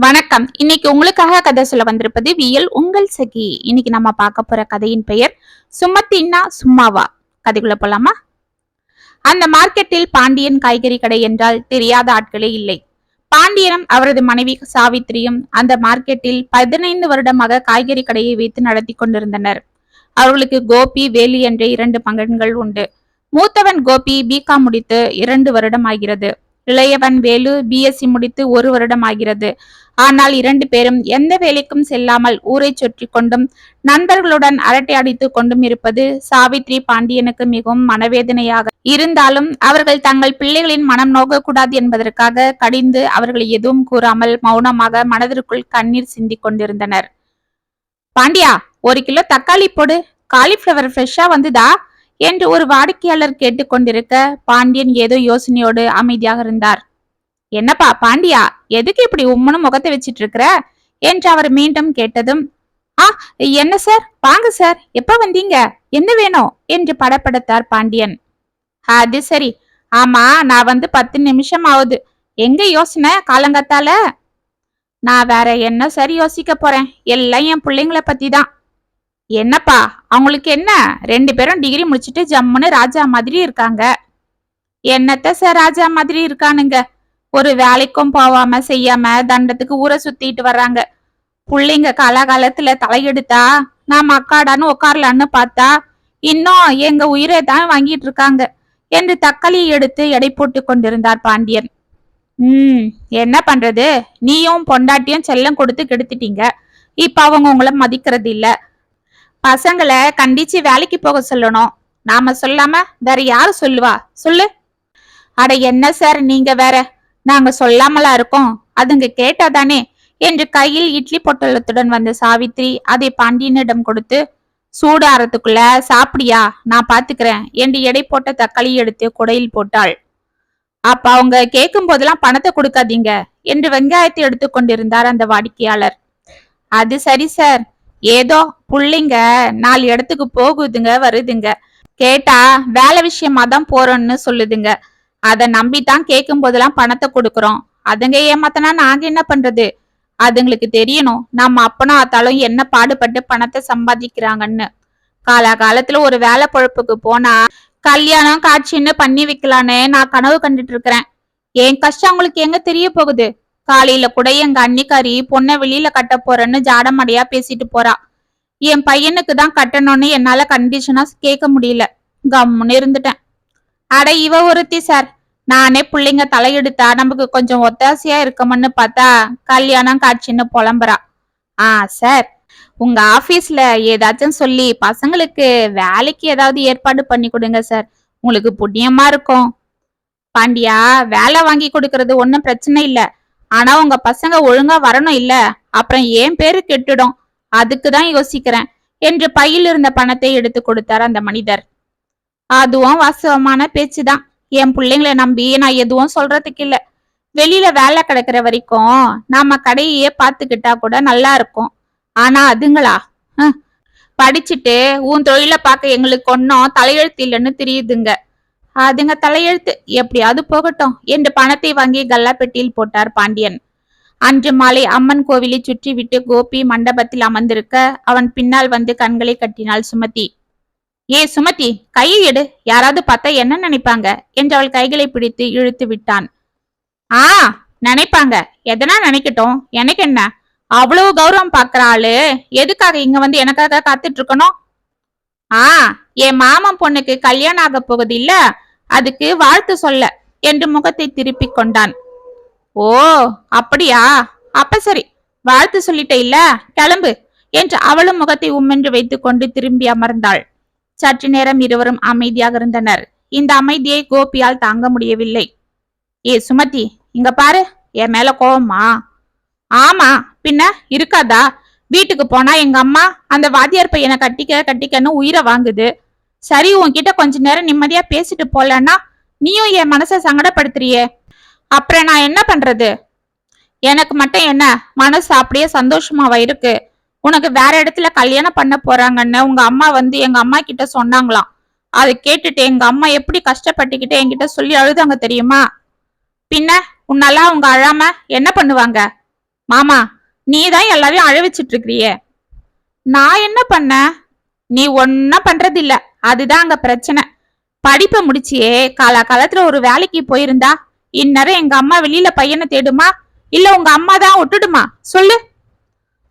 வணக்கம். இன்னைக்கு உங்களுக்காக கதை சொல்ல வந்திருப்பது வியல் உங்கள் சகி. இன்னைக்கு நம்ம பார்க்க போற கதையின் பெயர் சுமத்தின்னா சும்மாவா? கதைக்குள்ள போலாமா? அந்த மார்க்கெட்டில் பாண்டியன் காய்கறி கடை என்றால் தெரியாத ஆட்களே இல்லை. பாண்டியனும் அவரது மனைவி சாவித்திரியும் அந்த மார்க்கெட்டில் பதினைந்து வருடமாக காய்கறி கடையை வைத்து நடத்தி கொண்டிருந்தனர். அவர்களுக்கு கோபி வேலி என்ற இரண்டு மகன்கள் உண்டு. மூத்தவன் கோபி பிகாம் முடித்து இரண்டு வருடம் ஆகிறது. இளையவன் வேலு பிஎஸ்சி முடித்து ஒரு வருடம் ஆகிறது. ஆனால் இரண்டு பேரும் எந்த வேலைக்கும் செல்லாமல் ஊரை சுற்றி கொண்டும் நண்பர்களுடன் அரட்டை அடித்து கொண்டும் இருப்பது சாவித்ரி பாண்டியனுக்கு மிகவும் மனவேதனையாக இருந்தாலும் அவர்கள் தங்கள் பிள்ளைகளின் மனம் நோகக்கூடாது என்பதற்காக கடிந்து அவர்கள் எதுவும் கூறாமல் மௌனமாக மனதிற்குள் கண்ணீர் சிந்திக் கொண்டிருந்தனர். பாண்டியா ஒரு கிலோ தக்காளி போடு. காலிஃப்ளவர் ஃப்ரெஷ்ஷா வந்துதா? என்று ஒரு வாடிக்கையாளர் கேட்டுக்கொண்டிருக்க பாண்டியன் ஏதோ யோசனையோடு அமைதியாக இருந்தார். என்னப்பா பாண்டியா எதுக்கு இப்படி உம்மனும் முகத்தை வச்சிட்டு இருக்கிற என்று அவர் மீண்டும் கேட்டதும் ஆ என்ன சார்? வாங்க சார் எப்ப வந்தீங்க? என்ன வேணும்? என்று படப்படுத்தார் பாண்டியன். அது சரி ஆமா நான் வந்து பத்து நிமிஷம் ஆகுது. எங்க யோசனை காலங்கத்தால? நான் வேற என்ன சரி யோசிக்க போறேன்? எல்லாம் என் பிள்ளைங்களை பத்தி தான் என்னப்பா? அவங்களுக்கு என்ன? ரெண்டு பேரும் டிகிரி முடிச்சிட்டு ஜம்முன்னு ராஜா மாதிரி இருக்காங்க. என்னத்த சார் ராஜா மாதிரி இருக்கானுங்க? ஒரு வேலைக்கும் போவாம செய்யாம தண்டத்துக்கு ஊரை சுத்திட்டு வர்றாங்க. பிள்ளைங்க காலகாலத்துல தலையெடுத்தா நான் அக்காடான்னு உட்காரலான்னு பார்த்தா இன்னும் எங்க உயிரை தான் வாங்கிட்டு இருக்காங்க. என்று தக்காளி எடுத்து எடை போட்டு கொண்டிருந்தார் பாண்டியன். ம் என்ன பண்றது? நீயும் பொண்டாட்டியும் செல்லம் கொடுத்து கெடுத்துட்டீங்க. இப்ப அவங்க உங்களை மதிக்கிறது இல்லை பசங்களை கண்டிச்சு வேலைக்கு போக சொல்லணும். நாம சொல்லாம வேற யாரு சொல்லுவா? சொல்லு. அட என்ன சார் நீங்க வேற? நாங்க சொல்லாமலா இருக்கோம். அதுங்க கேட்டாதானே? என்று கையில் இட்லி பொட்டலத்துடன் வந்த சாவித்ரி அதை பாண்டியனிடம் கொடுத்து சூடாரத்துக்குள்ள சாப்பிடியா? நான் பாத்துக்கிறேன். என்று எடை போட்ட தக்காளி எடுத்து குடையில் போட்டாள். அப்ப அவங்க கேட்கும் போதெல்லாம் பணத்தை கொடுக்காதீங்க. என்று வெங்காயத்தை எடுத்து கொண்டிருந்தார் அந்த வாடிக்கையாளர். அது சரி சார் ஏதோ புள்ளைங்க நாலு இடத்துக்கு போகுதுங்க வருதுங்க. கேட்டா வேலை விஷயமா தான் போறோம்னு சொல்லுதுங்க. அதை நம்பித்தான் கேட்கும் போதெல்லாம் பணத்தை கொடுக்குறோம். அதுங்க ஏமாத்தனா நாங்க என்ன பண்றது? அதுங்களுக்கு தெரியணும். நம்ம அப்பனும் அத்தாலும் என்ன பாடுபட்டு பணத்தை சம்பாதிக்கிறாங்கன்னு. காலாகாலத்துல ஒரு வேலை பொழப்புக்கு போனா கல்யாணம் காட்சின்னு பண்ணி வைக்கலான்னு நான் கனவு கண்டுட்டு இருக்கிறேன். என் கஷ்டம் அவங்களுக்கு எங்க தெரிய போகுது? காலையில கூட எங்க அன்னிக்காரி பொண்ணை வெளியில கட்ட போறேன்னு ஜாடமடையா பேசிட்டு போறா. என் பையனுக்கு தான் கட்டணும்னு என்னால கண்டிஷனா கேட்க முடியல. கம்முன்னு இருந்துட்டேன். அட இவ ஒருத்தி சார் நானே பிள்ளைங்க தலையெடுத்தா நமக்கு கொஞ்சம் ஒத்தாசையா இருக்கமுன்னு பார்த்தா கல்யாணம் காட்சின்னு புலம்புறா. ஆ சார் உங்க ஆபீஸ்ல ஏதாச்சும் சொல்லி பசங்களுக்கு வேலைக்கு ஏதாவது ஏற்பாடு பண்ணி கொடுங்க சார் உங்களுக்கு புண்ணியமா இருக்கும். பாண்டியா வேலை வாங்கி கொடுக்கறது ஒன்றும் பிரச்சனை இல்லை. ஆனா உங்க பசங்க ஒழுங்கா வரணும் இல்ல. அப்புறம் ஏன் பேரு கெட்டுடும்? அதுக்கு தான் யோசிக்கிறேன். என்று பையில் இருந்த பணத்தை எடுத்து கொடுத்தார் அந்த மனிதர். அதுவும் வாஸ்தவமான பேச்சுதான். என் பிள்ளைங்களை நம்பி நான் எதுவும் சொல்றதுக்கு இல்ல. வெளியில வேலை கிடைக்கிற வரைக்கும் நாம கடையே பாத்துக்கிட்டா கூட நல்லா இருக்கும். ஆனா அதுங்களா? படிச்சுட்டு உன் தொழில பார்க்க எங்களுக்கு ஒன்னும் தலையெழுத்து இல்லைன்னு தெரியுதுங்க. அதுங்க தலையெழுத்து எப்படியாவது போகட்டும் என்று பணத்தை வாங்கி கல்லாப்பெட்டியில் போட்டார் பாண்டியன். அன்று மாலை அம்மன் கோவிலை சுற்றி விட்டு கோபி மண்டபத்தில் அமர்ந்திருக்க அவன் பின்னால் வந்து கண்களை கட்டினாள் சுமதி. ஏ சுமதி கையை எடு யாராவது பார்த்தா என்ன நினைப்பாங்க? என்று அவள் கைகளை பிடித்து இழுத்து விட்டான். ஆ நினைப்பாங்க. எதனா நினைக்கட்டும். எனக்கு என்ன? அவ்வளவு கௌரவம் பாக்குற ஆளு. எதுக்காக இங்க வந்து எனக்காக காத்துட்டு இருக்கணும்? ஆ என் மாமன் பொண்ணுக்கு கல்யாணம் ஆக போகுது இல்ல. அதுக்கு வாழ்த்து சொல்ல என்று முகத்தை திருப்பிக் கொண்டான். ஓ அப்படியா? அப்ப சரி வாழ்த்து சொல்லிட்ட இல்ல கிளம்பு என்று அவளும் முகத்தை உம்மென்று வைத்துக்கொண்டு திரும்பி அமர்ந்தாள். சற்று நேரம் இருவரும் அமைதியாக இருந்தனர். இந்த அமைதியை கோபியால் தாங்க முடியவில்லை. ஏ சுமதி இங்க பாரு என் மேல கோவமா? ஆமா பின்ன இருக்காதா? வீட்டுக்கு போனா எங்க அம்மா அந்த வாத்தியார் பையனை கட்டிக்க கட்டிக்கன்னு உயிரை வாங்குது. சரி உன்கிட்ட கொஞ்ச நேரம் நிம்மதியா பேசிட்டு போலன்னா நீயும் என் மனசை சங்கடப்படுத்துறியே. அப்புறம் நான் என்ன பண்றது? எனக்கு மட்டும் என்ன? மனசு அப்படியே சந்தோஷமாவா இருக்கு? உனக்கு வேற இடத்துல கல்யாணம் பண்ண போறாங்கன்னு உங்க அம்மா வந்து எங்க அம்மா கிட்ட சொன்னாங்களாம். அதை கேட்டுட்டு எங்க அம்மா எப்படி கஷ்டப்பட்டுக்கிட்டு என்கிட்ட சொல்லி அழுதாங்க தெரியுமா? பின்ன உன்னால அவங்க அழாம என்ன பண்ணுவாங்க? மாமா நீ தான் எல்லாரையும் அழவச்சிட்டு இருக்கிறியே. நான் என்ன பண்ண நீ ஒன்னும் பண்றது அதுதான் அங்க பிரச்சனை. படிப்பை முடிச்சியே காலா காலத்துல ஒரு வேலைக்கு போயிருந்தா இந்நேரம் எங்க அம்மா வெளியில பையனை தேடுமா? இல்ல உங்க அம்மா தான் விட்டுடுமா? சொல்லு.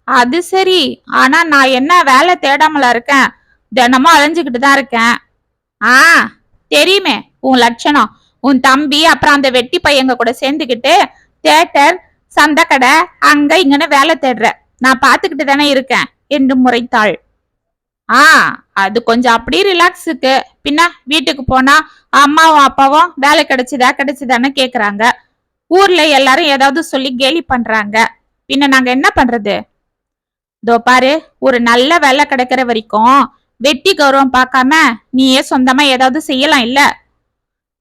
அது சரி. ஆனா நான் என்ன வேலை தேடாமலா இருக்கேன்? தினமும் அலைஞ்சுக்கிட்டு தான் இருக்கேன். ஆ தெரியுமே உன் லட்சணம். உன் தம்பி அப்புறம் அந்த வெட்டி பையங்க கூட சேர்ந்துக்கிட்டு தேட்டர் சந்தைக்கடை அங்க இங்கன்னு வேலை தேடுற. நான் பாத்துக்கிட்டு தானே இருக்கேன் என்று முறைத்தாள். ஆ அது கொஞ்சம் அப்படி ரிலாக்ஸுக்கு பின்ன வீட்டுக்கு போனா அம்மாவும் அப்பாவும் வேலை கிடைச்சதா கிடைச்சதான்னு கேக்குறாங்க. ஊர்ல எல்லாரும் ஏதாவது சொல்லி கேலி பண்றாங்க. பின்ன நாங்க என்ன பண்றது? இதோ பாரு ஒரு நல்ல வேலை கிடைக்கிற வரைக்கும் வெட்டி கௌரவம் பார்க்காம நீயே சொந்தமா ஏதாவது செய்யலாம் இல்ல?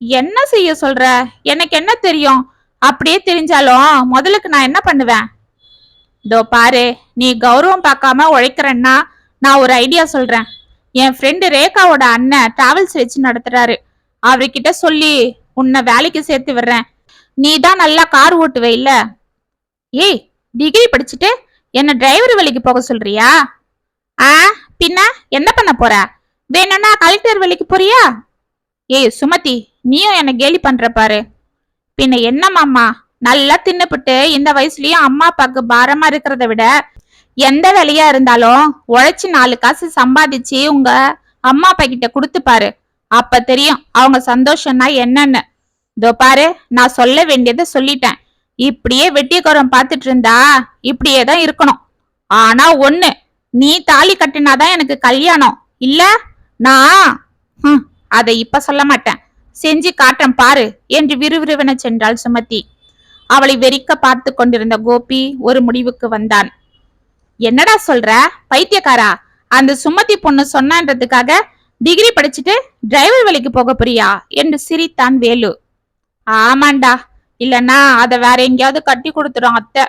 என்ன செய்ய சொல்ற? எனக்கு என்ன தெரியும்? அப்படியே தெரிஞ்சாலும் முதலுக்கு நான் என்ன பண்ணுவேன்? இதோ பாரு நீ கௌரவம் பார்க்காம உழைக்கிறன்னா நான் ஒரு ஐடியா சொல்றேன். என் ஃப்ரெண்டு ரேகாவோட அண்ணன் டிராவல்ஸ் வச்சு நடத்துறாரு. அவர்கிட்ட சொல்லி உன்னை வேலைக்கு சேர்த்து விடுறேன். நீ தான் நல்லா கார் ஓட்டுவே இல்ல? ஏய் டிகிரி படிச்சுட்டு என்ன டிரைவர் வேலைக்கு போக சொல்றியா? ஆ பின்ன என்ன பண்ண போற? வேணும்னா கலெக்டர் வேலைக்கு போறியா? ஏய் சுமதி நீயும் என்ன கேலி பண்ற பாரு. பின்ன என்ன மாமா நல்லா தின்னுபிட்டு இந்த வயசுலயும் அம்மா அப்பாக்கு பாரமா இருக்கிறத விட எந்த வேலையா இருந்தாலும் உழைச்சி நாலு காசு சம்பாதிச்சு உங்க அம்மா அப்பா கிட்ட கொடுத்து பாரு. அப்ப தெரியும் அவங்க சந்தோஷம்னா என்னன்னு. இதோ பாரு நான் சொல்ல வேண்டியதை சொல்லிட்டேன். இப்படியே வெட்டியக்காரம் பார்த்துட்டு இருந்தா இப்படியே தான் இருக்கணும். ஆனா ஒண்ணு நீ தாலி கட்டினாதான் எனக்கு கல்யாணம். இல்ல நான் ஹம், அதை இப்ப சொல்ல மாட்டேன். செஞ்சு காட்டுறேன் பாரு என்று விறுவிறுவென சென்றாள் சுமதி. அவளை வெறிக்க பார்த்து கொண்டிருந்த கோபி ஒரு முடிவுக்கு வந்தான். என்னடா சொல்ற? பைத்தியக்காரா? அந்த சுமதி பொண்ணு சொன்னான்றதுக்காக டிகிரி படிச்சுட்டு டிரைவர் வேலைக்கு போக போறியா? என்று சிரித்தான் வேலு. ஆமாண்டா. இல்லனா அத வேற எங்கேயாவது கட்டி கொடுத்துடும் அத்தை.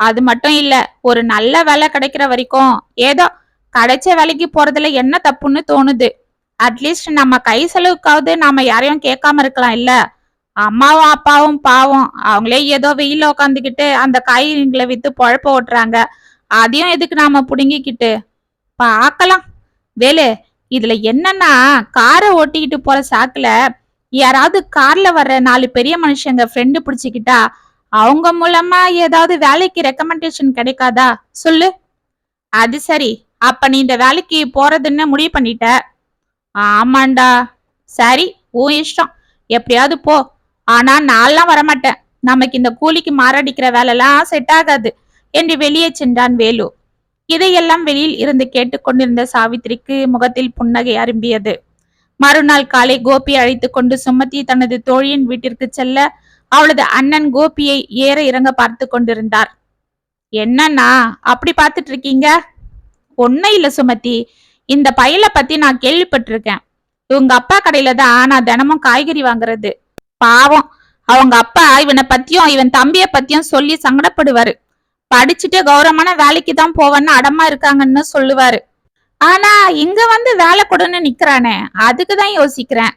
அது மட்டும் இல்ல ஒரு நல்ல வேலை கிடைக்கிற வரைக்கும் ஏதோ கிடைச்ச வேலைக்கு போறதுல என்ன தப்புன்னு தோணுது. அட்லீஸ்ட் நம்ம கை செலவுக்காவது நாம யாரையும் கேட்காம இருக்கலாம் இல்ல. அம்மாவும் அப்பாவும் பாவம் அவங்களே ஏதோ வெயில உட்காந்துக்கிட்டு அந்த காய்கறிகளை வித்து பொழப்ப ஓட்டுறாங்க. அதையும் எதுக்கு நாம புடுங்கிக்கிட்டு? பார்க்கலாம் வேலு இதுல என்னன்னா காரை ஓட்டிக்கிட்டு போற சாக்குல யாராவது கார்ல வர்ற நாலு பெரிய மனுஷங்க ஃப்ரெண்டு பிடிச்சிக்கிட்டா அவங்க மூலமா ஏதாவது வேலைக்கு ரெக்கமெண்டேஷன் கிடைக்காதா? சொல்லு. அது சரி. அப்ப நீ இந்த வேலைக்கு போறதுன்னு முடிவு பண்ணிட்ட. ஆமாண்டா. சரி உன் இஷ்டம். எப்படியாவது போ. ஆனா நான்லாம் வரமாட்டேன். நமக்கு இந்த கூலிக்கு மாரடிக்கிற வேலைலாம் செட் ஆகாது. என்று வெளியே சென்றான் வேலு. இதையெல்லாம் வெளியில் இருந்து கேட்டுக்கொண்டிருந்த சாவித்திரிக்கு முகத்தில் புன்னகை அரும்பியது. மறுநாள் காலை கோபி அழைத்து கொண்டு சுமதி தனது தோழியின் வீட்டிற்கு செல்ல அவளது அண்ணன் கோபியை ஏற இறங்க பார்த்து கொண்டிருந்தார். என்னன்னா அப்படி பார்த்துட்டு இருக்கீங்க? ஒன்னும் இல்ல சுமதி. இந்த பையல பத்தி நான் கேள்விப்பட்டிருக்கேன். இவங்க அப்பா கடையில தான் நான் தினமும் காய்கறி வாங்குறது. பாவம் அவங்க அப்பா இவனை பத்தியும் இவன் தம்பிய பத்தியும் சொல்லி சங்கடப்படுவாரு. படிச்சுட்டு கௌரவமான வேலைக்கு தான் போவேன்னு அடமா இருக்காங்கன்னு சொல்லுவாரு. ஆனா இங்க வந்து வேலை கொடுன்னு நிக்கிறானே அதுக்கு தான் யோசிக்கிறேன்.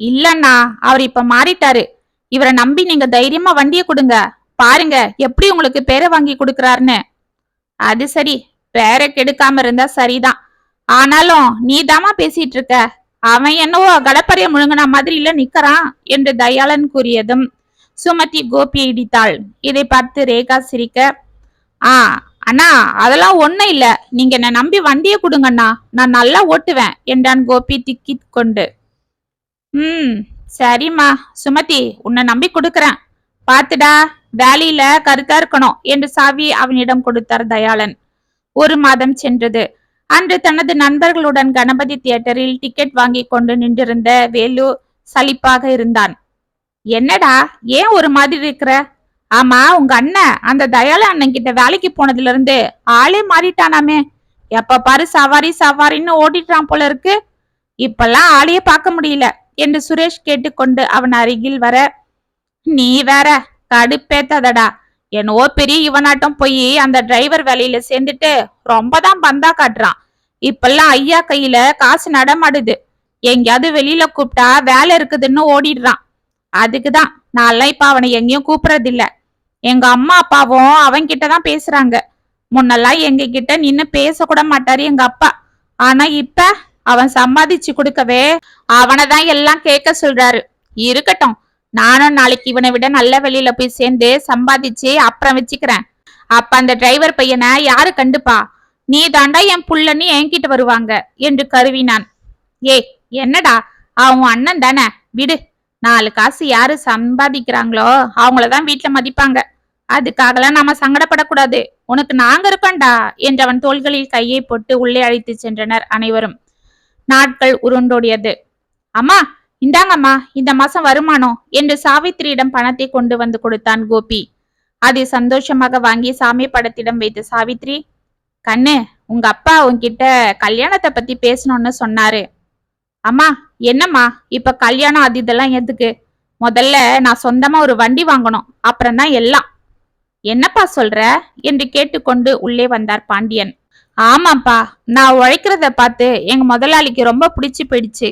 இல்லண்ணா அவர் இப்ப மாறிட்டாரு. இவரை நம்பி நீங்க தைரியமா வண்டியை கொடுங்க. பாருங்க எப்படி உங்களுக்கு பேரை வாங்கி கொடுக்கறாருன்னு. அது சரி பேரை கெடுக்காம இருந்தா சரிதான். ஆனாலும் நீதாம்மா பேசிட்டு இருக்க. அவன் என்னவோ கடப்பறைய முழுங்கின மாதிரில நிக்கிறான் என்று தயாளன் கூறியதும் சுமதி கோபியை இடித்தாள். இதை பார்த்து ரேகா சிரிக்க ஆ அண்ணா அதெல்லாம் ஒண்ணும் இல்ல. நீங்க என்ன நம்பி வண்டியை கொடுங்கண்ணா. நான் நல்லா ஓட்டுவேன் என்றான் கோபி திக்கி கொண்டு. ம் சரிம்மா. சுமதி உன்னை நம்பி கொடுக்கறேன். பாத்துடா வேலையில கருத்தா இருக்கணும் என்று சாவி அவனிடம் கொடுத்தார் தயாளன். ஒரு மாதம் சென்றது. அன்று தனது நண்பர்களுடன் கணபதி தியேட்டரில் டிக்கெட் வாங்கி கொண்டு நின்றிருந்த வேலு சலிப்பாக இருந்தான். என்னடா ஏன் ஒரு மாதிரி இருக்கிற? ஆமா உங்க அண்ணன் அந்த தயாள அண்ணன் கிட்ட வேலைக்கு போனதுல இருந்து ஆளே மாறிட்டானாமே. எப்ப பாரு சவாரி சவாரின்னு ஓடிட்டான் போல இருக்கு. இப்பெல்லாம் ஆளையே பார்க்க முடியல என்று சுரேஷ் கேட்டுக்கொண்டு அவன் அருகில் வர நீ வேற கடுப்பேத்ததடா. என்னவோ பெரிய இவனாட்டம் போய் அந்த டிரைவர் வேலையில சேர்ந்துட்டு ரொம்ப தான் பந்தா காட்டுறான். இப்பெல்லாம் ஐயா கையில காசு நடமாடுது. எங்கேயாவது வெளியில கூப்பிட்டா வேலை இருக்குதுன்னு ஓடிடுறான். அதுக்குதான். நான்லாம் இப்ப அவனை எங்கேயும் கூப்பிடுறதில்ல. எங்க அம்மா அப்பாவும் அவன்கிட்ட தான் பேசுறாங்க. முன்னெல்லாம் எங்க கிட்ட நின்னு பேசக்கூட மாட்டாரு எங்க அப்பா. ஆனா இப்ப அவன் சம்பாதிச்சு கொடுக்கவே அவனை தான் எல்லாம் கேட்க சொல்றாரு. இருக்கட்டும். நானும் நாளைக்கு இவனை விட நல்ல வெளியில போய் சேர்ந்து சம்பாதிச்சு அப்புறம் வச்சுக்கிறேன். அப்ப அந்த டிரைவர் பையனை யாரு கண்டுப்பா? நீ தாண்டா என் புள்ளன்னு என்கிட்ட வருவாங்க என்று கருவினான். ஏய் என்னடா? அவன் அண்ணன் தானே? விடு. நாலு காசு யாரு சம்பாதிக்கிறாங்களோ அவங்களதான் வீட்டுல மதிப்பாங்க. அதுக்காகலாம் நாம சங்கடப்படக்கூடாது. உனக்கு நாங்க இருக்கண்டா என்றவன் அவன் தோள்களில் கையை போட்டு உள்ளே அழைத்து சென்றனர் அனைவரும். நாட்கள் உருண்டோடியது. அம்மா இந்தாங்கம்மா இந்த மாசம் வருமானம் என்று சாவித்திரியிடம் பணத்தை கொண்டு வந்து கொடுத்தான் கோபி. அதை சந்தோஷமாக வாங்கி சாமி படத்திடம் வைத்த சாவித்ரி கண்ணு உங்க அப்பா உன்கிட்ட கல்யாணத்தை பத்தி பேசணும்னு சொன்னாரு. அம்மா என்னம்மா? இப்ப கல்யாணம் அது இதெல்லாம் எதுக்கு? முதல்ல நான் சொந்தமா ஒரு வண்டி வாங்கணும். அப்புறம் தான் எல்லாம். என்னப்பா சொல்ற? என்று கேட்டுக்கொண்டு உள்ளே வந்தார் பாண்டியன். ஆமாப்பா நான் உழைக்கிறத பார்த்து எங்க முதலாளிக்கு ரொம்ப பிடிச்சு போயிடுச்சு.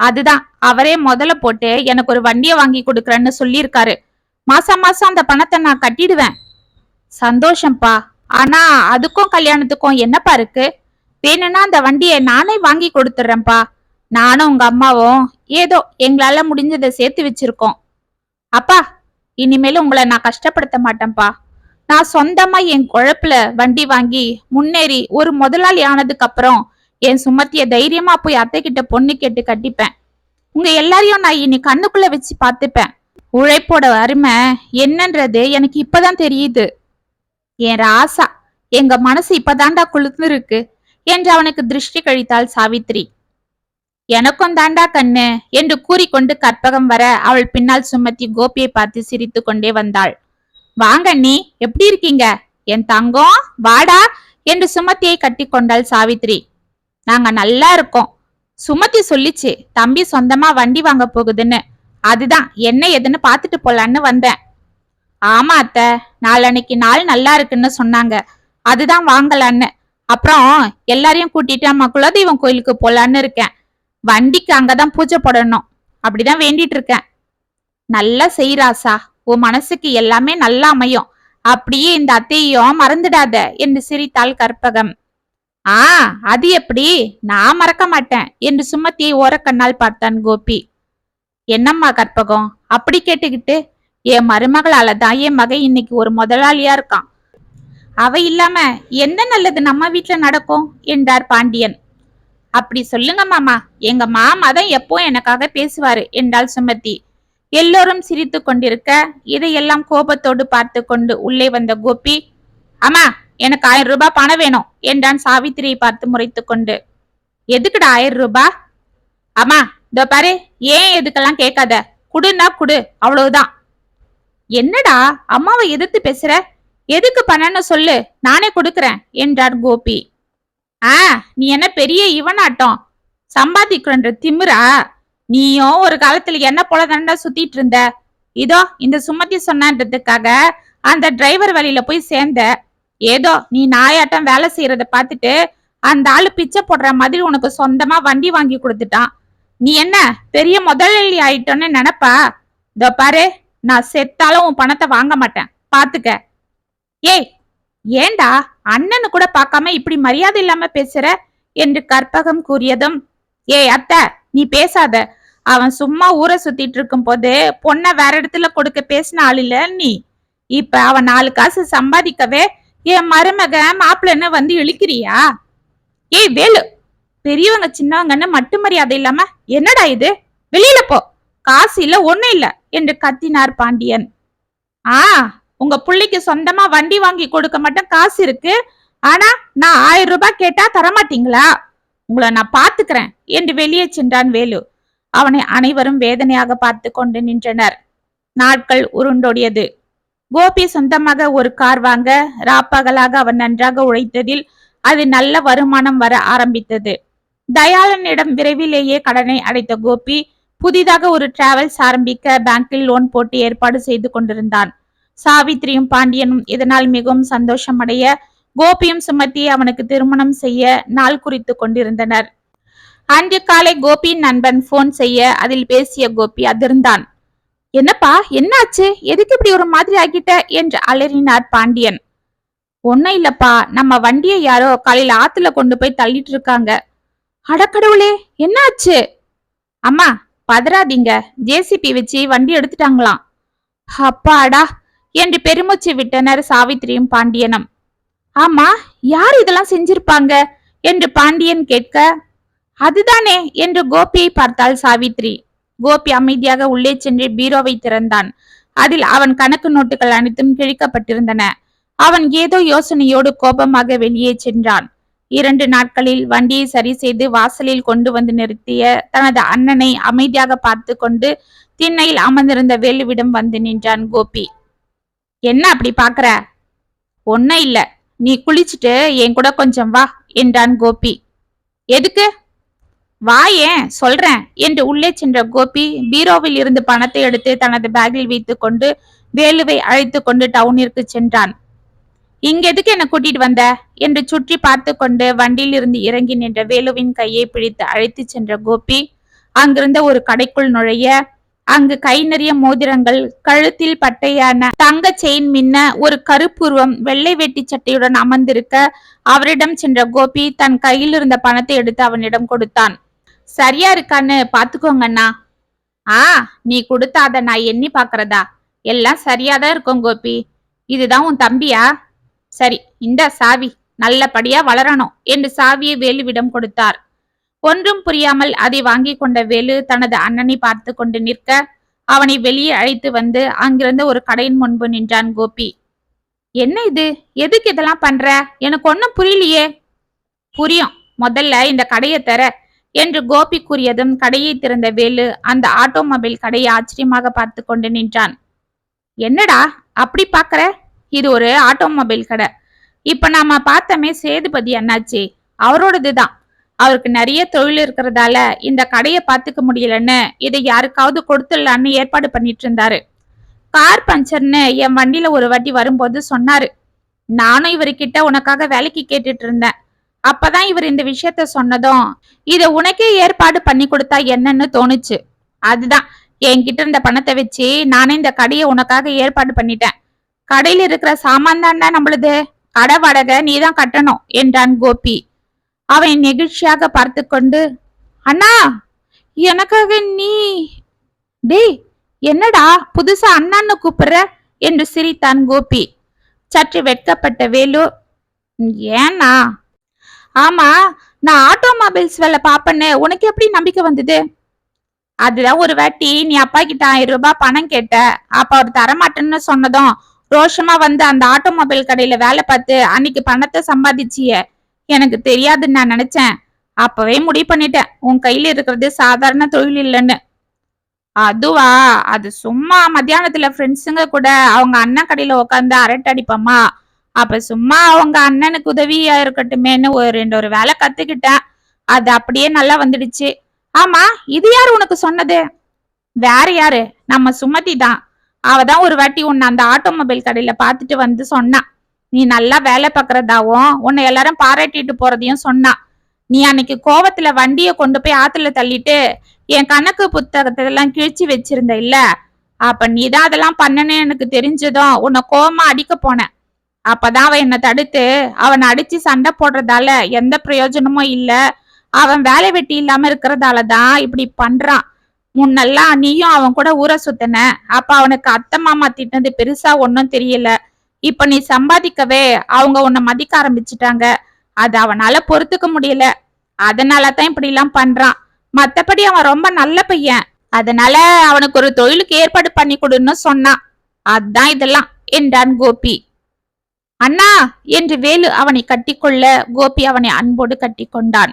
அதுதான் அவரே முதல்ல போட்டு எனக்கு ஒரு வண்டியை வாங்கி கொடுக்குறேன்னு சொல்லியிருக்காரு. மாசம் மாசம் அந்த பணத்தை நான் கட்டிடுவேன். சந்தோஷம்ப்பா. ஆனா அதுக்கும் கல்யாணத்துக்கும் என்னப்பா இருக்கு? வேணும்னா அந்த வண்டியை நானே வாங்கி கொடுத்துட்றேன்ப்பா. நானும் உங்க அம்மாவும் ஏதோ எங்களால முடிஞ்சதை சேர்த்து வச்சிருக்கோம். அப்பா இனிமேல் உங்களை நான் கஷ்டப்படுத்த மாட்டேன்ப்பா. நான் சொந்தமா என் குழப்புல வண்டி வாங்கி முன்னேறி ஒரு முதலாளி ஆனதுக்கு அப்புறம் என் சுமத்திய தைரியமா போய் அத்தை கிட்ட பொண்ணு கேட்டு கட்டிப்பேன். உங்க எல்லாரையும் நான் இனி கண்ணுக்குள்ள வச்சு பார்த்துப்பேன். உழைப்போட அருமை என்னன்றது எனக்கு இப்பதான் தெரியுது. என் ராசா எங்க மனசு இப்பதாண்டா குளிர்ந்து இருக்கு என்று அவனுக்கு திருஷ்டி கழித்தாள் சாவித்ரி. எனக்கும் தாண்டா கண்ணு என்று கூறிக்கொண்டு கற்பகம் வர அவள் பின்னால் சுமத்தி கோபியை பார்த்து சிரித்து கொண்டே வந்தாள். வாங்க நீ எப்படி இருக்கீங்க? என் தங்கம் வாடா என்று சுமத்தியை கட்டி கொண்டாள் சாவித்ரி நாங்க நல்லா இருக்கோம். சுமதி சொல்லிச்சு தம்பி சொந்தமா வண்டி வாங்க போகுதுன்னு. அதுதான் என்ன எதுன்னு பாத்துட்டு போலான்னு வந்தேன். ஆமா அத்தை நாளன்னைக்கு நாள் நல்லா இருக்குன்னு சொன்னாங்க. அதுதான் வாங்கலான்னு. அப்புறம் எல்லாரையும் கூட்டிட்டு அம்மா குலதெய்வம் கோயிலுக்கு போலான்னு இருக்கேன். வண்டிக்கு அங்கதான் பூஜை போடணும். அப்படிதான் வேண்டிட்டு இருக்கேன். நல்லா செய்ராசா உன் மனசுக்கு எல்லாமே நல்லா அமையும். அப்படியே இந்த அத்தையும் மறந்துடாத என்று சிரித்தாள் கற்பகம். ஆ அது எப்படி? நான் மறக்க மாட்டேன் என்று சுமத்தியை ஓரக்கண்ணால் பார்த்தான் கோபி. என்னம்மா கற்பகம் அப்படி கேட்டுக்கிட்டு? என் மருமகளால தான் என் மகன் இன்னைக்கு ஒரு முதலாளியா இருக்கான். அவ இல்லாம என்ன நல்லது நம்ம வீட்டுல நடக்கும்? என்றார் பாண்டியன். அப்படி சொல்லுங்க மாமா. எங்க மாமா தான் எப்போ எனக்காக பேசுவாரு என்றாள் சுமதி. எல்லோரும் சிரித்து கொண்டிருக்க இதையெல்லாம் கோபத்தோடு பார்த்து கொண்டு உள்ளே வந்த கோபி அம்மா எனக்கு ஆயிரம் ரூபாய் பணம் வேணும் என்றான் சாவித்திரியை பார்த்து முறைத்து கொண்டு. எதுக்குடா ஆயிரம் ரூபாய்? அம்மா இதோ பாரு ஏன் எதுக்கெல்லாம் கேட்காத? குடுன்னா குடு அவ்வளவுதான். என்னடா அம்மாவை எதிர்த்து பேசுற? எதுக்கு பணம்னு சொல்லு நானே கொடுக்கறேன் என்றார் கோபி. ஆ நீ என்ன பெரிய இவனாட்டம்? சம்பாதிக்கிறன்ற திமிரா? நீயும் ஒரு காலத்துல என்ன போல தாண்டா சுத்திட்டு இருந்த? இதோ இந்த சுமதி சொன்னான்றதுக்காக அந்த டிரைவர் வழியில போய் சேர்ந்த. ஏதோ நீ நாயாட்டம் வேலை செய்யறத பார்த்துட்டு அந்த ஆளு பிச்சை போடுற மாதிரி உனக்கு சொந்தமா வண்டி வாங்கி கொடுத்துட்டான். நீ என்ன பெரிய முதலாளி ஆயிட்டோன்னு நினைப்பா? இதோ பாரு நான் செத்தாலும் உன் பணத்தை வாங்க மாட்டேன். பாத்துக்க ஏய் ஏண்டா அண்ணனு கூட பார்க்காம இப்படி மரியாதை இல்லாம பேசுற? என்று கற்பகம் கூறியதும் ஏய் அத்தை நீ பேசாத. அவன் சும்மா ஊரை சுத்திட்டு இருக்கும் போது பொண்ணை வேற இடத்துல கொடுக்க பேசின ஆள் இல்ல நீ. இப்ப அவன் நாலு காசு சம்பாதிக்கவே என் மருமக மாப்பிள்ளன்னு வந்து இழுக்கிறியா? ஏய் வேலு பெரியவங்க சின்னவங்கன்னு மட்டு மரியாதை இல்லாம என்னடா இது? வெளியில போ. காசு இல்ல ஒண்ணும் இல்ல என்று கத்தினார் பாண்டியன். ஆ உங்க பிள்ளைக்கு சொந்தமா வண்டி வாங்கி கொடுக்க மட்டும் காசு இருக்கு. ஆனா நான் ஆயிரம் ரூபாய் கேட்டா தரமாட்டீங்களா? உங்களை நான் பாத்துக்கிறேன் என்று வெளியே சென்றான் வேலு. அவனை அனைவரும் வேதனையாக பார்த்து கொண்டு நின்றனர். நாட்கள் உருண்டோடியது. கோபி சொந்தமாக ஒரு கார் வாங்க ராப்பகலாக அவன் நன்றாக உழைத்ததில் அது நல்ல வருமானம் வர ஆரம்பித்தது. தயாளனிடம் விரைவிலேயே கடனை அடைத்த கோபி புதிதாக ஒரு டிராவல்ஸ் ஆரம்பிக்க பேங்கில் லோன் போட்டு ஏற்பாடு செய்து கொண்டிருந்தான். சாவித்திரியும் பாண்டியனும் இதனால் மிகவும் சந்தோஷமடைய கோபியும் சுமத்தி அவனுக்கு திருமணம் செய்ய நாள் குறித்து கொண்டிருந்தனர். அன்று காலை கோபியின் நண்பன் போன் செய்ய அதில் பேசிய கோபி அதிர்ந்தான். என்னப்பா என்னாச்சு? எதுக்கு இப்படி ஒரு மாதிரி ஆகிட்ட? என்று அலறினார் பாண்டியன். ஒன்னும் இல்லப்பா நம்ம வண்டியை யாரோ காலையில ஆத்துல கொண்டு போய் தள்ளிட்டு இருக்காங்க. அடக்கடவுளே என்னாச்சு? அம்மா பதறாதீங்க. ஜேசிபி வச்சு வண்டி எடுத்துட்டாங்களாம். அப்பாடா என்று பெருமூச்சு விட்டனர் சாவித்திரியும் பாண்டியனும். ஆமா யார் இதெல்லாம் செஞ்சிருப்பாங்க? என்று பாண்டியன் கேட்க அதுதானே என்று கோபியை பார்த்தாள் சாவித்ரி. கோபி அமைதியாக உள்ளே சென்று பீரோவை திறந்தான். அதில் அவன் கணக்கு நோட்டுகள் அனைத்தும் கிழிக்கப்பட்டிருந்தன. அவன் ஏதோ யோசனையோடு கோபமாக வெளியே சென்றான். இரண்டு நாட்களில் வண்டியை சரி செய்து வாசலில் கொண்டு வந்து நிறுத்திய தனது அண்ணனை அமைதியாக பார்த்து கொண்டு திண்ணையில் அமர்ந்திருந்த வேலுவிடம் வந்து நின்றான் கோபி. என்ன அப்படி பாக்குற ஒன்னும் இல்லை. நீ குளிச்சுட்டு என் கூட கொஞ்சம் வா என்றான் கோபி. எதுக்கு? வா ஏன்? சொல்றேன் என்று உள்ளே சென்ற கோபி பீரோவில் இருந்து பணத்தை எடுத்து தனது பேக்கில் வைத்து கொண்டு வேலுவை அழைத்து கொண்டு டவுனிற்கு சென்றான். இங்க எதுக்கு என்ன கூட்டிட்டு வந்த? என்று சுற்றி பார்த்து கொண்டு வண்டியில் இருந்து இறங்கி நின்ற வேலுவின் கையை பிடித்து அழைத்து சென்ற கோபி அங்கிருந்த ஒரு கடைக்குள் நுழைய அங்கு கை நிறைய மோதிரங்கள் கழுத்தில் பட்டையான தங்க செயின் மின்ன ஒரு கருப்புருவம் வெள்ளை வேட்டி சட்டையுடன் அமர்ந்திருக்க அவரிடம் சென்ற கோபி தன் கையில் இருந்த பணத்தை எடுத்து அவனிடம் கொடுத்தான். சரியா இருக்கான்னு பாத்துக்கோங்கண்ணா ஆ நீ கொடுத்த அதை நான் எண்ணி பாக்குறதா எல்லாம் சரியாதான் இருக்கும் கோபி. இதுதான் உன் தம்பியா? சரி இந்த சாவி. நல்லபடியா வளரணும் என்று சாவியை வேலுவிடம் கொடுத்தார். ஒன்றும் புரியாமல் அதை வாங்கி கொண்ட வேலு தனது அண்ணனை பார்த்து கொண்டு நிற்க அவனை வெளியே அழைத்து வந்து அங்கிருந்த ஒரு கடையின் முன்பு நின்றான் கோபி. என்ன இது? எதுக்கு இதெல்லாம் பண்ற? எனக்கு ஒன்னும் புரியலையே. புரியும். முதல்ல இந்த கடையை தர என்று கோபி கூறியதும் கடையை திறந்த வேலு அந்த ஆட்டோமொபைல் கடையை ஆச்சரியமாக பார்த்து கொண்டு நின்றான். என்னடா? அப்படி பாக்குற இது ஒரு ஆட்டோமொபைல் கடை. இப்ப நாம பார்த்தோமே சேதுபதி அண்ணாச்சி. அவரோடது தான் அவருக்கு நிறைய தொழில் இருக்கிறதால இந்த கடையை பார்த்துக்க முடியலன்னு இதை யாருக்காவது கொடுத்துடலான்னு ஏற்பாடு பண்ணிட்டு இருந்தாரு. கார் பஞ்சர்னு என் வண்டியில ஒரு வாட்டி வரும்போது சொன்னாரு. நானும் இவர்கிட்ட உனக்காக வேலைக்கு கேட்டுட்டு இருந்தேன். அப்பதான் இவர் இந்த விஷயத்த சொன்னதும் இத உனக்கே ஏற்பாடு பண்ணி கொடுத்தா என்னன்னு தோணுச்சு. அதுதான் என்கிட்ட இருந்த பணத்தை வச்சு நானே இந்த கடையை உனக்காக ஏற்பாடு பண்ணிட்டேன். கடையில இருக்கிற சாமான் தான்டா நம்மளுது. கடை வாடகை நீதான் கட்டணும் என்றான் கோபி. அவன் நெகிழ்ச்சியாக பார்த்து கொண்டு அண்ணா எனக்காக நீ டேய் என்னடா புதுசா அண்ணான்னு கூப்பிடுற? என்று சிரித்தான் கோபி. சற்று வெட்கப்பட்ட வேலு ஏன்னா ஆமா நான் ஆட்டோமொபைல்ஸ் வேலை பாப்பேன்னு உனக்கு எப்படி நம்பிக்கை வந்தது? அதுதான் ஒரு வாட்டி நீ அப்பா கிட்ட ஆயிரம் ரூபாய் பணம் கேட்ட அப்ப அவர் தரமாட்டேன்னு சொன்னதும் ரோஷமா வந்து அந்த ஆட்டோமொபைல் கடையில வேலை பார்த்து அன்னைக்கு பணத்தை சம்பாதிச்சிய. எனக்கு தெரியாதுன்னு நான் நினைச்சேன். அப்பவே முடிவு பண்ணிட்டேன். உன் கையில இருக்கிறது சாதாரண தொழில் இல்லைன்னு. அதுவா? அது சும்மா மத்தியானத்துல ஃப்ரெண்ட்ஸுங்க கூட அவங்க அண்ணன் கடையில உட்காந்து அரட்டை அடிப்போமா அப்ப சும்மா அவங்க அண்ணனுக்கு உதவியா இருக்கட்டுமேன்னு ஒரு ரெண்டு ஒரு வேலை கத்துக்கிட்டேன். அது அப்படியே நல்லா வந்துடுச்சு. ஆமா இது யாரு உனக்கு சொன்னது? வேற யாரு? நம்ம சுமதி தான். அவதான் ஒரு வாட்டி உன்னை அந்த ஆட்டோமொபைல் கடையில பார்த்துட்டு வந்து சொன்னான். நீ நல்லா வேலை பார்க்கறதாவும் உன்னை எல்லாரும் பாராட்டிட்டு போறதையும் சொன்னா. நீ அன்னைக்கு கோவத்துல வண்டியை கொண்டு போய் ஆத்துல தள்ளிட்டு என் கணக்கு புத்தகத்தை எல்லாம் கிழிச்சு வச்சிருந்த இல்ல? அப்ப நீ தான் அதெல்லாம் பண்ணனே எனக்கு தெரிஞ்சதும் உன்னை கோவமா அடிக்க போனேன் அப்பதான் அவன் என்னை தடுத்து அவனை அடிச்சு சண்டை போடுறதால எந்த பிரயோஜனமும் இல்ல. அவன் வேலை வெட்டி இல்லாம இருக்கிறதால தான் இப்படி பண்றான். முன்னெல்லாம் நீயும் அவன் கூட ஊரை சுத்தின. அப்ப அவனுக்கு அத்தை மாமா திட்டினது பெருசா ஒன்னும் தெரியல. இப்ப நீ சம்பாதிக்கவே அவங்க உன்னை மதிக்க ஆரம்பிச்சிட்டாங்க. அது அவனால பொறுத்துக்க முடியல. அதனால தான் இப்படி எல்லாம் பண்றான். மத்தபடி அவன் ரொம்ப நல்ல பையன். அதனால அவனுக்கு ஒரு தொழிலுக்கு ஏற்பாடு பண்ணி கொடுன்னு சொன்னான். அதான் இதெல்லாம். என்றான் கோபி. அண்ணா என்று வேலு அவனை கட்டிக்கொள்ள கோபி அவனை அன்போடு கட்டிக்கொண்டான்.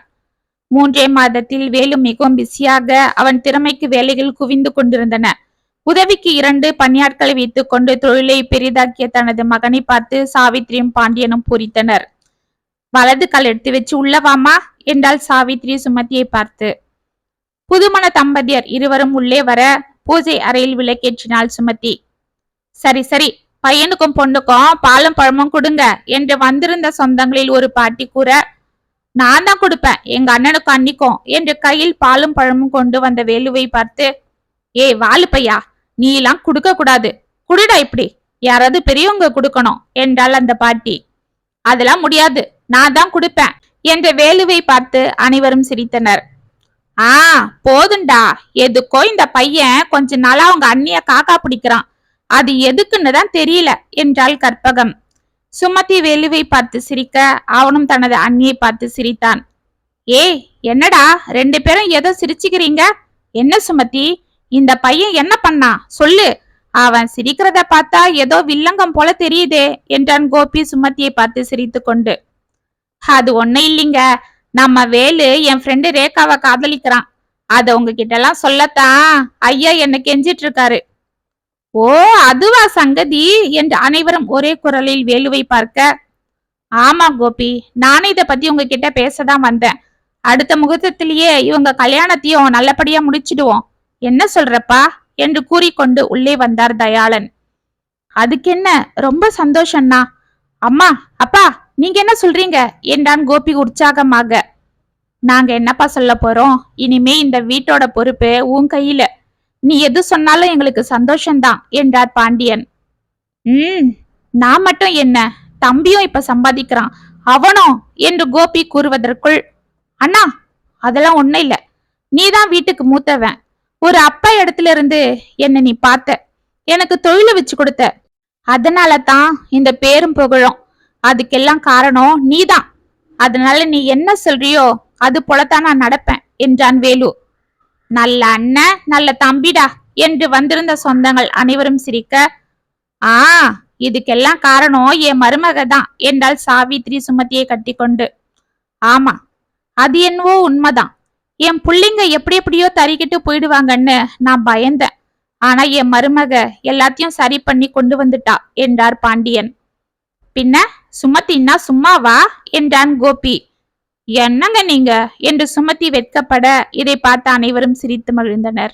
மூன்றே மாதத்தில் வேலு மிகவும் பிஸியாக அவன் திறமைக்கு வேலைகள் குவிந்து கொண்டிருந்தன. உதவிக்கு இரண்டு பணியாட்களை வைத்துக் கொண்டு தொழிலை பெரிதாக்கிய தனது மகனை பார்த்து சாவித்திரியும் பாண்டியனும் பூரித்தனர். வலது கால் எடுத்து வச்சு உள்ளவாமா என்றால் சாவித்ரி சுமதியை பார்த்து. புதுமண தம்பதியர் இருவரும் உள்ளே வர பூஜை அறையில் விளக்கேற்றினாள் சுமதி சரி சரி பையனுக்கும் பொண்ணுக்கும் பாலும் பழமும் கொடுங்க என்று வந்திருந்த சொந்தங்களில் ஒரு பாட்டி கூற நான் தான் கொடுப்பேன் எங்க அண்ணனுக்கும் அன்னிக்கும் என்று கையில் பாலும் பழமும் கொண்டு வந்த வேலுவை பார்த்து ஏய் வாலு பையா நீ எல்லாம் குடுக்க கூடாது. குடுடா இப்படி. யாராவது பெரியவங்க குடுக்கணும் என்றாள் அந்த பாட்டி. அதெல்லாம் முடியாது. நான் தான் குடுப்பேன் என்ற வேலுவை பார்த்து அனைவரும் சிரித்தனர். ஆ போதுண்டா. எதுக்கோ இந்த பையன் கொஞ்ச நாளா அவங்க அண்ணிய காக்கா பிடிக்கிறான். அது எதுக்குன்னு தான் தெரியல என்றாள் கற்பகம். சுமதி வேலுவை பார்த்து சிரிக்க அவனும் தனது அண்ணியை பார்த்து சிரித்தான். ஏய் என்னடா? ரெண்டு பேரும் ஏதோ சிரிச்சுக்கிறீங்க. என்ன சுமதி? இந்த பையன் என்ன பண்ணா? சொல்லு. அவன் சிரிக்கிறத பார்த்தா ஏதோ வில்லங்கம் போல தெரியுதே என்றான் கோபி சுமதியை பார்த்து சிரித்து கொண்டு. அது ஒண்ணு இல்லைங்க. நம்ம வேலு என் ஃப்ரெண்டு ரேகாவை காதலிக்கிறான். அத உங்ககிட்ட எல்லாம் சொல்லத்தான். ஐயா என்ன கெஞ்சிட்டு இருக்காரு ஓ அதுவா சங்கதி? என்று அனைவரும் ஒரே குரலில் வேலுவை பார்க்க. ஆமா கோபி நானே இதை பத்தி உங்ககிட்ட பேசதான் வந்தேன். அடுத்த முகூர்த்தத்திலேயே இவங்க கல்யாணத்தையும் நல்லபடியா முடிச்சிடுவோம். என்ன சொல்றப்பா? என்று கூறிக்கொண்டு உள்ளே வந்தார் தயாளன். அதுக்கென்ன? ரொம்ப சந்தோஷம்னா அம்மா அப்பா நீங்க என்ன சொல்றீங்க? என்றான் கோபி உற்சாகமாக. நாங்க என்னப்பா சொல்ல போறோம்? இனிமே இந்த வீட்டோட பொறுப்பு உன் கையில. நீ எது சொன்னாலும் எங்களுக்கு சந்தோஷம்தான் என்றார் பாண்டியன். ம் நான் மட்டும் என்ன? தம்பியும் இப்ப சம்பாதிக்கிறான். அவனும் என்று கோபி கூறுவதற்குள் அண்ணா அதெல்லாம் ஒண்ணும் இல்ல. நீதான் வீட்டுக்கு மூத்தவன். ஒரு அப்பா இடத்துல இருந்து என்ன நீ பார்த்த. எனக்கு தொழில வச்சு கொடுத்த. அதனால தான் இந்த பேரும் புகழும். அதுக்கெல்லாம் காரணம் நீதான். அதனால நீ என்ன சொல்றியோ அது போலத்தான் நான் நடப்பேன் என்றான் வேலு. நல்ல அண்ணன் நல்ல தம்பிடா என்று வந்திருந்த சொந்தங்கள் அனைவரும் சிரிக்க ஆ இதுக்கெல்லாம் காரணம் என் மருமக தான் என்றால் சாவித்ரி சுமதியை கட்டிக்கொண்டு. ஆமா அது என்னவோ உண்மைதான். என் புள்ளைங்க எப்படி எப்படியோ தறிக்கிட்டு போயிடுவாங்கன்னு நான் பயந்தேன். ஆனா என் மருமக எல்லாத்தையும் சரி பண்ணி கொண்டு வந்துட்டா என்றார் பாண்டியன். பின்ன சுமத்தின்னா சும்மாவா? என்றான் கோபி. என்னங்க நீங்க? என்று சுமதி வெட்கப்பட இதை பார்த்த அனைவரும் சிரித்து மகிழ்ந்தனர்.